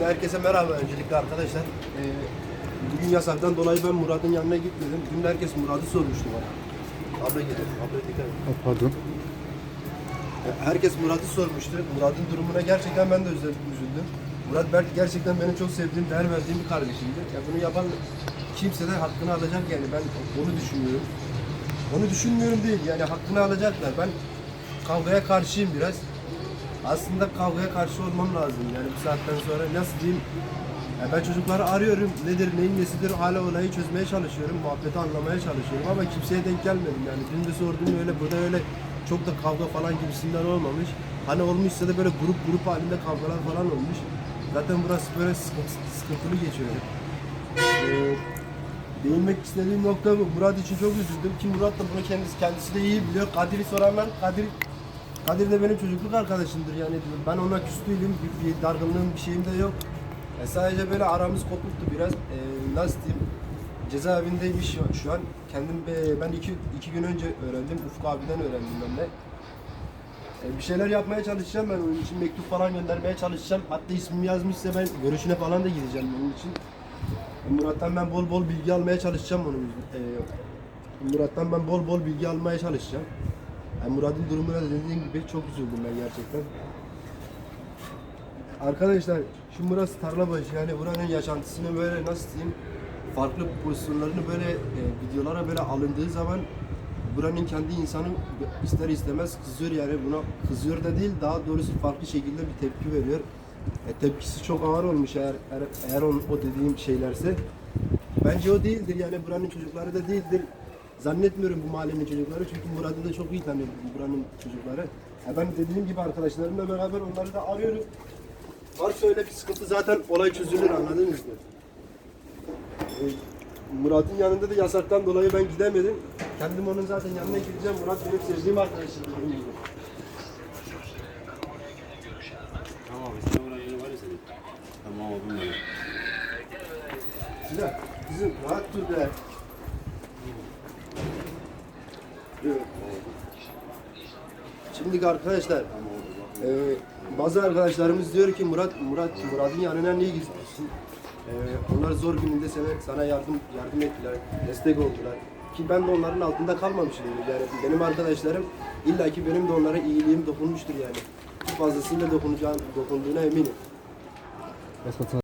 Şimdi herkese merhaba öncelikle arkadaşlar. Ee, bugün yasaktan dolayı ben Murat'ın yanına gitmedim. Dün herkes Murat'ı sormuştu bana. Abla gelin, abla dikkat et. Pardon. Ee, Herkes Murat'ı sormuştu. Murat'ın durumuna gerçekten ben de üzüldüm. Murat belki gerçekten benim çok sevdiğim, değer verdiğim bir kardeşimdir. Ya bunu yapan kimse de hakkını alacak yani ben onu düşünmüyorum. Onu düşünmüyorum değil yani hakkını alacaklar. Ben kavgaya karşıyım biraz. Aslında kavgaya karşı olmam lazım. Yani bu saatten sonra nasıl diyeyim? Ya ben çocukları arıyorum. Nedir neyin nesidir? Hala olayı çözmeye çalışıyorum. Muhabbeti anlamaya çalışıyorum ama kimseye denk gelmedim. Yani dün de sordum öyle burada öyle. Çok da kavga falan gibisinden olmamış. Hani olmuşsa da böyle grup grup halinde kavgalar falan olmuş. Zaten burası böyle sıkıntı, sıkıntılı geçiyor. Ee, değinmek istediğim nokta bu. Murat için çok üzüldüm. Ki Murat da bunu kendisi kendisi de iyi biliyor. Kadir'i soranlar Kadir Kadir de benim çocukluk arkadaşımdır yani ben ona küs değilim bir, dargınlığım bir şeyim de yok. E, sadece böyle aramız kopuktu biraz. E, nasıl diyeyim? Cezaevindeymiş şu, an. Kendim e, ben iki, iki gün önce öğrendim. Ufuk abiden öğrendim ben de. E, bir şeyler yapmaya çalışacağım ben onun için mektup falan göndermeye çalışacağım. Hatta ismimi yazmışsa ben görüşüne falan da gideceğim onun için. Murat'tan ben bol bol bilgi almaya çalışacağım onun. E, Murat'tan ben bol bol bilgi almaya çalışacağım. Yani Murat'ın durumuna dediğim gibi çok üzüldüm ben gerçekten. Arkadaşlar şu burası Tarlabaşı yani buranın yaşantısını böyle nasıl diyeyim farklı pozisyonlarını böyle e, videolara böyle alındığı zaman buranın kendi insanı ister istemez kızıyor yani buna kızıyor da değil daha doğrusu farklı şekilde bir tepki veriyor. E, tepkisi çok ağır olmuş eğer eğer, eğer on, o dediğim şeylerse. Bence o değildir yani buranın çocukları da değildir. Zannetmiyorum bu mahallenin çocukları çünkü Murat'ı da çok iyi tanıyorum buranın çocukları. Ya ben dediğim gibi arkadaşlarımla beraber onları da arıyorum. Varsa öyle bir sıkıntı zaten olay çözülür anladınız mı? Ee, Murat'ın yanında da yasaktan dolayı ben gidemedim. Kendim onun zaten yanına gideceğim. Murat benim sevdiğim arkadaşım. Tamam sen oraya var ya senin. Tamam böyle. Silah, kızım rahat dur be. Evet. Şimdi arkadaşlar, e, bazı arkadaşlarımız diyor ki Murat, Murat, Murat'ın yanına niye gitmiyorsun? E, onlar zor gününde sana, sana yardım yardım ettiler, destek oldular. Ki ben de onların altında kalmamışım. Yani benim arkadaşlarım illaki benim de onlara iyiliğim dokunmuştur yani. Fazlasıyla dokunacağım, dokunduğuna eminim.